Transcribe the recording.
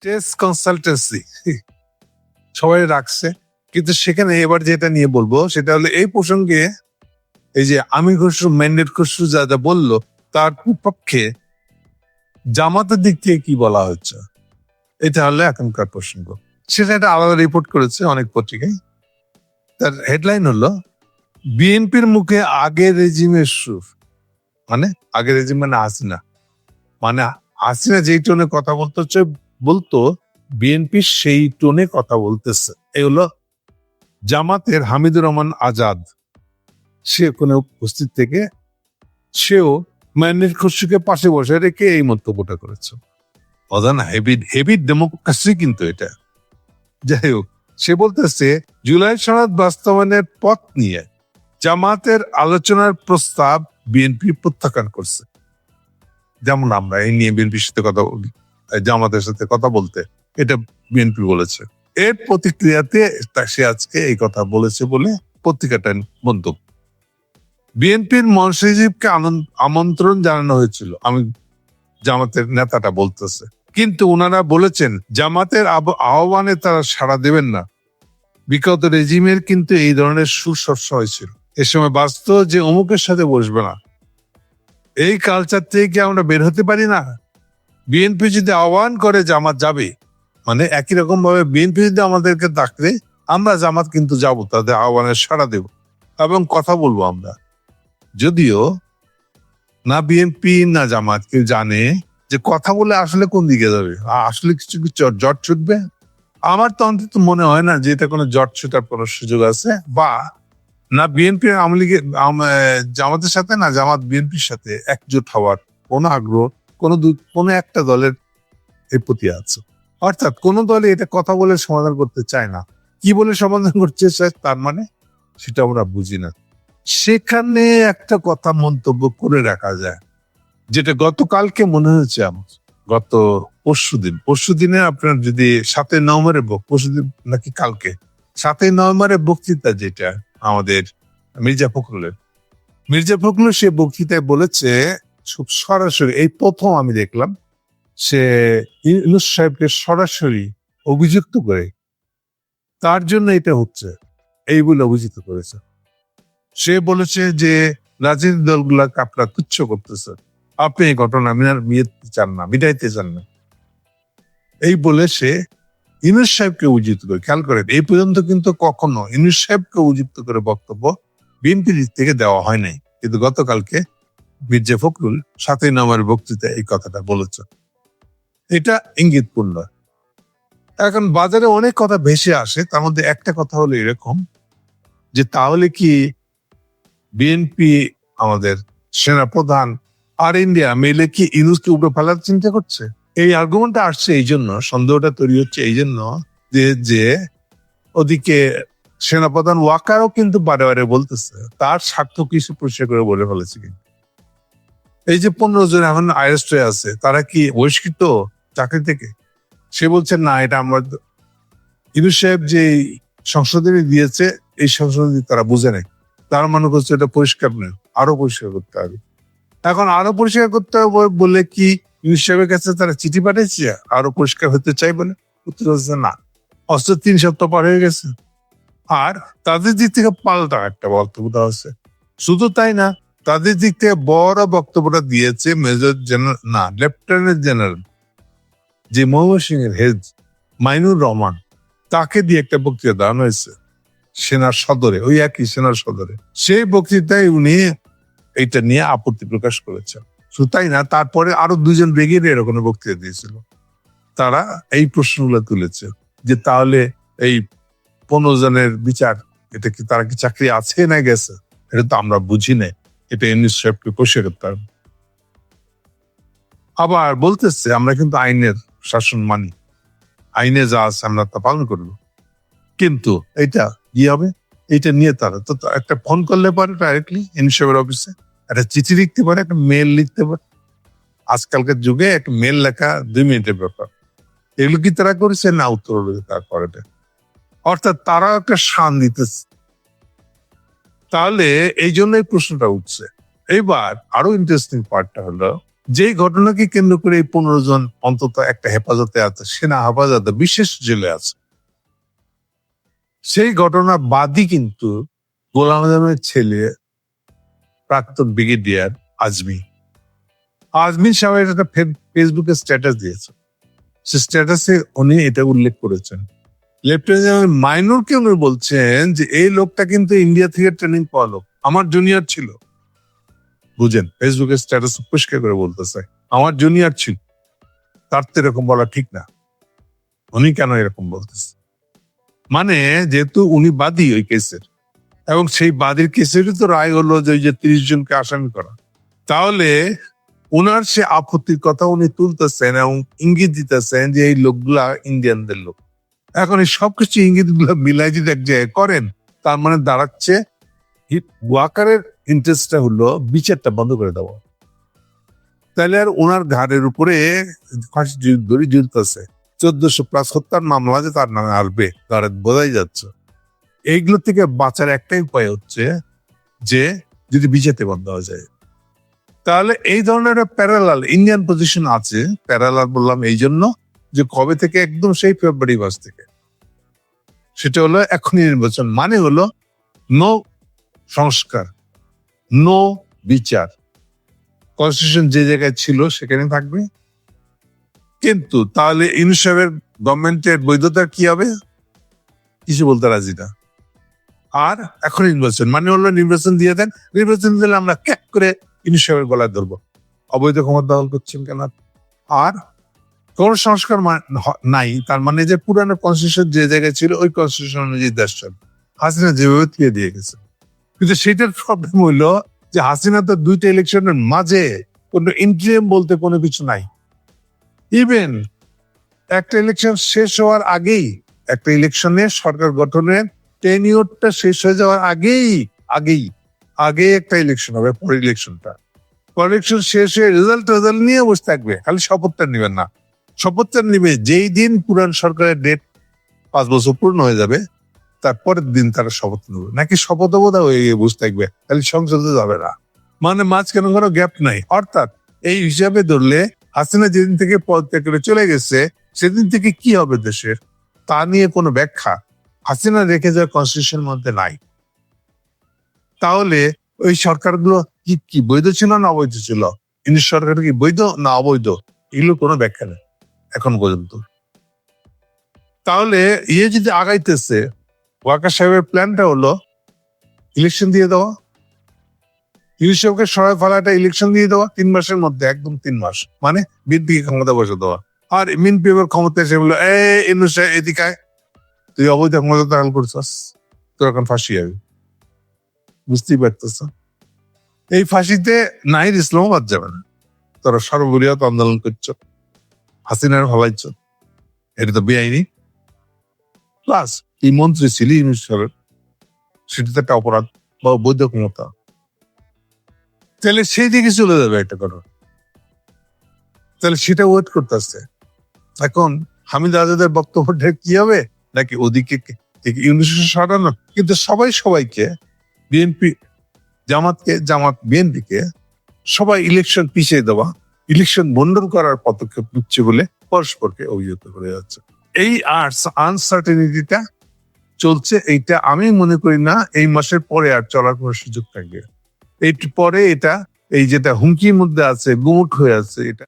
Test consultancy. সবাই রাখছে। কিন্তু সেখানে এবার যেটা নিয়ে বলব, সেটা হলো এই প্রসঙ্গে এই যে আমি খসরু, ম্যান্ডেট খসরু যা যা বলল, তার পক্ষে জামাতের দিক থেকে কি বলা হচ্ছে? এটা হলো এখনকার প্রসঙ্গ। সেটা একটা আলাদা রিপোর্ট করেছে অনেক পত্রিকায়। তার হেডলাইন হলো, বিএনপির মুখে আগের রেজিমের সুর। মানে আগের রেজিম মানে হাসিনা। মানে হাসিনা যেই টোনে কথা বলতে হচ্ছে বলতো, বিএনপি সেই টোনে কথা বলতেছে। এই হলো জামাতের হামিদুর রহমান আজাদ। সে কোনো উপস্থিত থেকে সেও ম্যান্ডেট খসরুকে পাশে বসে রেখে এই মন্তব্যটা করেছে। অজান হেভি হেভি ডেমোক্রেসি কিন্তু এটা। যাই হোক, সে বলতেছে, জুলাই সনদ বাস্তবায়নের পথ নিয়ে জামাতের আলোচনার প্রস্তাব বিএনপি প্রত্যাখ্যান করছে। যেমন আমরা এই নিয়ে বিএনপির সাথে কথা বলি। জামাতের সাথে কথা বলতে, এটা বিএনপি বলেছে। এর প্রতিক্রিয়াতে সে আজকে এই কথা বলেছে বলে পত্রিকাটা মন্তব্য। বিএনপির মনসিজীবকে আমন্ত্রণ জানানো হয়েছিল। আমি জামাতের নেতাটা বলতেছে। কিন্তু ওনারা বলেছেন, জামাতের আহ্বানে তারা সাড়া দেবেন না। বিগত রেজিমের কিন্তু এই ধরনের সুর সবসময় ছিল। এ সময় বাস্তব যে অমুকের সাথে বসবে না। এই কালচার থেকে কি আমরা বের হতে পারি না? বিএনপি যদি আহ্বান করে জামাত যাবে মানে একই রকম ভাবে বিএনপি যদি আমাদেরকে ডাকলে আমরা জামাত কিন্তু যাব, তাদের আহ্বানের সাড়া দেব এবং কথা বলব আমরা। যদিও না বিএনপি, না জামাত কেউ জানে যে কথা বলে আসলে কোন দিকে যাবে, আসলে কিছু কিছু জট ছুটবে? আমার তো অন্তত মনে হয় না যে এটা কোনো জট ছুটার কোনো সুযোগ আছে, বা না বিএনপি আওয়ামী লীগের জামাতের সাথে, না জামাত বিএনপির সাথে একজোট হওয়ার কোনো আগ্রহ কোনো দু- কোনো একটা দলের এর প্রতি আছে। অর্থাৎ কোন দলে এটা কথা বলে সমাধান করতে চায় না। কি বলে সমাধান চায় তার মানে সেটা আমরা বুঝি না। সেখানে একটা কথা মন্তব্য করে রাখা যায়, যেটা গতকালকে মনে হয়েছে আমার, গত পরশু দিন। পরশু দিনে আপনার যদি সাতই নভেম্বরের বক পরশু দিন নাকি কালকে, সাতই নভেম্বরের বক্তৃতা যেটা আমাদের মির্জা ফখরুলের, মির্জা ফখরুল সে বক্তৃতায় বলেছে সরাসরি, এই প্রথম আমি দেখলাম সে ইউনুস সাহেবকে সরাসরি অভিযুক্ত করে, তার জন্য এটা হচ্ছে, এই বলে অভিযুক্ত করেছে। সে বলেছে যে রাজনৈতিক দলগুলাকে আপনারা তুচ্ছ করতেছে আপনি এই ঘটনা মিনার বিয়েতে চান না বিদাইতে চান না। এই বলে সে ইউনুস সাহেবকে অভিযুক্ত করে, খেয়াল করেন, এই পর্যন্ত কিন্তু কখনো ইউনুস সাহেবকে অভিযুক্ত করে বক্তব্য বিএনপির দিক থেকে দেওয়া হয় নাই। কিন্তু গতকালকে মির্জা ফখরুল সাতই নম্বরের বক্তৃতায় এই কথাটা বলেছে এটা ইঙ্গিতপূর্ণ। এখন বাজারে অনেক কথা ভেসে আসে, তার মধ্যে একটা কথা হলো এরকম যে তাহলে কি বিএনপি আমাদের সেনাপ্রধান আর ইন্ডিয়া মিলে কি ইউনুসকে উপরে ফেলার চিন্তা করছে? এই আর্গুমেন্টটা আসছে এই জন্য, সন্দেহটা তৈরি হচ্ছে এই জন্য যে যে ওদিকে সেনাপ্রধান ওয়াকারও কিন্তু বারে বারে বলতেছে, তার স্বার্থ কিছু পরিষ্কার করে বলে ফেলেছে কিন্তু। এই যে পনেরো জন এখন আরেস্ট আছে, তারা কি বহিষ্কৃত চাকরি থেকে? সে বলছে, না, এটা আমরা ইনু সাহেব যে সংশোধনী দিয়েছে, এই সংশোধনী তারা বুঝে নেয়। তার মনে করছে এটা পরিষ্কার নয়, আরও পরিষ্কার করতে হবে। এখন আরও পরিষ্কার করতে হবে বলে কি ইনু সাহেবের কাছে তারা চিঠি পাঠিয়েছে? আরও পরিষ্কার হতে চাই বলে উত্তর হচ্ছে না। অস্ত্র তিন সপ্তাহ পার হয়ে গেছে। আর তাদের দিক থেকে পাল্টা একটা বক্তব্য দেওয়া হচ্ছে। শুধু তাই না তাদের দিক থেকে বড় বক্তব্যটা দিয়েছে মেজর জেনারেল, না, লেফটেন্যান্ট জেনারেল যে ময়মনসিং এর হেড মাইনুর রহমান, তাকে দিয়ে একটা বক্তৃতা দেওয়ানো হয়েছে সেনার সদরে, ওই একই সেনার সদরে। সেই বক্তৃতায় উনি এইটা নিয়ে আপত্তি প্রকাশ করেছেন। শুধু তাই না, তারপরে আরও দুজন ব্রিগেডিয়ার এরকম বক্তৃতা দিয়েছিল। তারা এই প্রশ্নগুলো তুলেছে যে তাহলে এই পনেরো জনের বিচার, এটা কি তারা কি চাকরি আছে না গেছে? এটা তো আমরা বুঝি না এটা সাহেবকে পরিষ্কার করতে আবার বলতেছে, আমরা কিন্তু আইনের শাসন মানি। আইনে যা আছে আমরা তা পালন করব। কিন্তু এটা কি হবে? এটা নিয়ে তারা তো একটা ফোন করলে পারে ডাইরেক্টলি ইনসাহেবের অফিসে একটা চিঠি লিখতে পারে, একটা মেল লিখতে পারে। আজকালকার যুগে একটা মেল লেখা দুই মিনিটের ব্যাপার। এগুলো কি তারা করেছে? না, উত্তর তার করে অর্থাৎ তারা একটা শান দিতেছে। তাহলে এই জন্য এই প্রশ্নটা উঠছে। এইবার আরও ইন্টারেস্টিং পার্টটা হলো, যেই ঘটনাকে কেন্দ্র করে এই পনেরো জন অন্তত একটা হেফাজতে আছে, সেনা হেফাজতে বিশেষ জেলে আছে। সেই ঘটনা বাদই কিন্তু গোলাম আজমের ছেলে, প্রাক্তন ব্রিগেডিয়ার আজমি। আজমি সাহেব একটা ফে- ফেসবুকে স্ট্যাটাস দিয়েছে। সে স্ট্যাটাসে উনি এটা উল্লেখ করেছেন। লেফটেন্যান্ট জেনারেল বলছেন যে এই লোকটা কিন্তু ইন্ডিয়া থেকে ট্রেনিং পাওয়া লোক? আমার জুনিয়র ছিল। বুঝেন, ফেসবুকে স্ট্যাটাস পরিষ্কার করে বলতেছে, আমার জুনিয়র ছিল। তার তো এরকম বলা ঠিক না। উনি কেন এরকম বলতেছে? মানে যেহেতু উনি বাদী ওই কেসের এবং সেই বাদীর কেসেরই তো রায় হলো যে ওই যে তিরিশ জনকে আসামি করা। তাহলে ওনার সে আপত্তির কথা উনি তুলতেছেন এবং ইঙ্গিত দিতেছেন যে এই লোকগুলা ইন্ডিয়ানদের লোক। এখন এই সবকিছু ইঙ্গিতগুলো মিলাই যদি এক জায়গায় করেন, তার মানে দাঁড়াচ্ছে ওয়াকারের ইন্টারেস্টটা হলো বিচারটা বন্ধ করে দেওয়া। তাহলে আর ওনার ঘাড়ের উপরে দড়ি চোদ্দশো প্লাস হত্যার মামলা যে তার নামে আসবে, তার বোঝাই যাচ্ছে। এইগুলো থেকে বাঁচার একটাই উপায় হচ্ছে যে যদি বিচারতে বন্ধ হয়ে যায়। তাহলে এই ধরনের একটা প্যারালাল ইন্ডিয়ান পজিশন আছে। প্যারালাল বললাম এই জন্য। যে কবে থেকে একদম সেই ফেব্রুয়ারি মাস থেকে। সেটা হলো এখনই নির্বাচন মানে হলো নো সংস্কার নো বিচার। কনস্টিটিউশন যে জায়গায় ছিল সেখানে থাকবে। কিন্তু তাহলে ইউনিসেফের গভর্নমেন্টের বৈধতা কি হবে? কিছু বলতে রাজি না। আর এখন নির্বাচন মানে হলো নির্বাচন দিয়ে দেন, নির্বাচন দিলে আমরা ক্যাক করে ইউনিসেফের গলায় ধরবো। অবৈধ ক্ষমতা দখল করছেন কেন? আর কোন সংস্কার নাই। তার মানে যে পুরানো কনস্টিটিউশন যে জায়গায় ছিল, ওই কনস্টিটিউশন অনুযায়ী দেশ হাসিনা যেভাবে তুলে দিয়ে গেছে। কিন্তু সেটার প্রবলেম হইল যে হাসিনা তো দুইটা ইলেকশনের মাঝে কোনো ইন্টারিয়াম বলতে কোনো কিছু নাই। ইভেন একটা ইলেকশন শেষ হওয়ার আগেই, একটা ইলেকশনে সরকার গঠনের টেনিওরটা শেষ হয়ে যাওয়ার আগেই আগেই আগে একটা ইলেকশন হবে, পরের ইলেকশনটা পরের ইলেকশন শেষ হয়ে রেজাল্ট রেজাল্ট নিয়ে বসে থাকবে, খালি শপথটা নেবেন না। শপথটা নিবে, যেই দিন পুরান সরকারের ডেট পাঁচ বছর পূর্ণ হয়ে যাবে তারপরের দিন তারা শপথ নেবে। নাকি শপথবোধা হয়ে গিয়ে বসে থাকবে, তাহলে সংসদে যাবে না। মানে মাঝখানে কোনো গ্যাপ নাই। অর্থাৎ এই হিসাবে ধরলে হাসিনা যেদিন থেকে পদ ত্যাগ করে চলে গেছে, সেদিন থেকে কি হবে দেশের? তা নিয়ে কোনো ব্যাখ্যা হাসিনা রেখে যাওয়া কনস্টিটিউশন মধ্যে নাই। তাহলে ওই সরকারগুলো কি কি বৈধ ছিল না অবৈধ ছিল? ইংলিশ সরকার কি বৈধ না অবৈধ? এগুলো কোনো ব্যাখ্যা নেই। এখন পর্যন্ত। তাহলে ইয়ে যদি আগাইতেছে, ওয়াকার সাহেবের প্ল্যানটা হলো ইলেকশন দিয়ে দেওয়া। ইউনিসেফকে সরাই ফেলাটা ইলেকশন দিয়ে দেওয়া, তিন মাসের মধ্যে, একদম তিন মাস। মানে বিএনপি ক্ষমতা বসে দেওয়া। আর বিএনপি এবার ক্ষমতা এসে বলল এ ইনুসে এদিকে তুই অবৈধ ক্ষমতা দখল করছস। তোর এখন ফাঁসি হবে। বুঝতেই পারতেছ? এই ফাঁসিতে নাহিদ ইসলামাবাদ যাবে না। তোরা সর্ববৃহৎ আন্দোলন করছ। হাসিনার ভাবাইছ এটা তো বেআইনি। প্লাস এই মন্ত্রী ছিল ইউনিসেফের সেটা তো একটা অপরাধ বা বৈধ ক্ষমতা তাহলে সেই দিকে চলে যাবে একটা কথা। তাহলে সেটা ওয়েট করতেছে। এখন হামিদ আজাদের বক্তব্যটা কি হবে? নাকি ওদিকে ইউনিসেফ সরানো কিন্তু সবাই সবাইকে, বিএনপি জামাতকে জামাত বিএনপিকে সবাই ইলেকশন পিছিয়ে দেওয়া ইলেকশন মন্ডল করার পদক্ষেপ নিচ্ছে বলে পরস্পরকে অভিযুক্ত করে যাচ্ছে। এই আর্টস আনসার্টেনিটিটা চলছে, এইটা আমি মনে করি না, এই মাসের পরে আর চলার কোনো সুযোগ থাকবে। এর পরে এটা, এই যেটা হুমকির মধ্যে আছে, গুমুট হয়ে আছে, এটা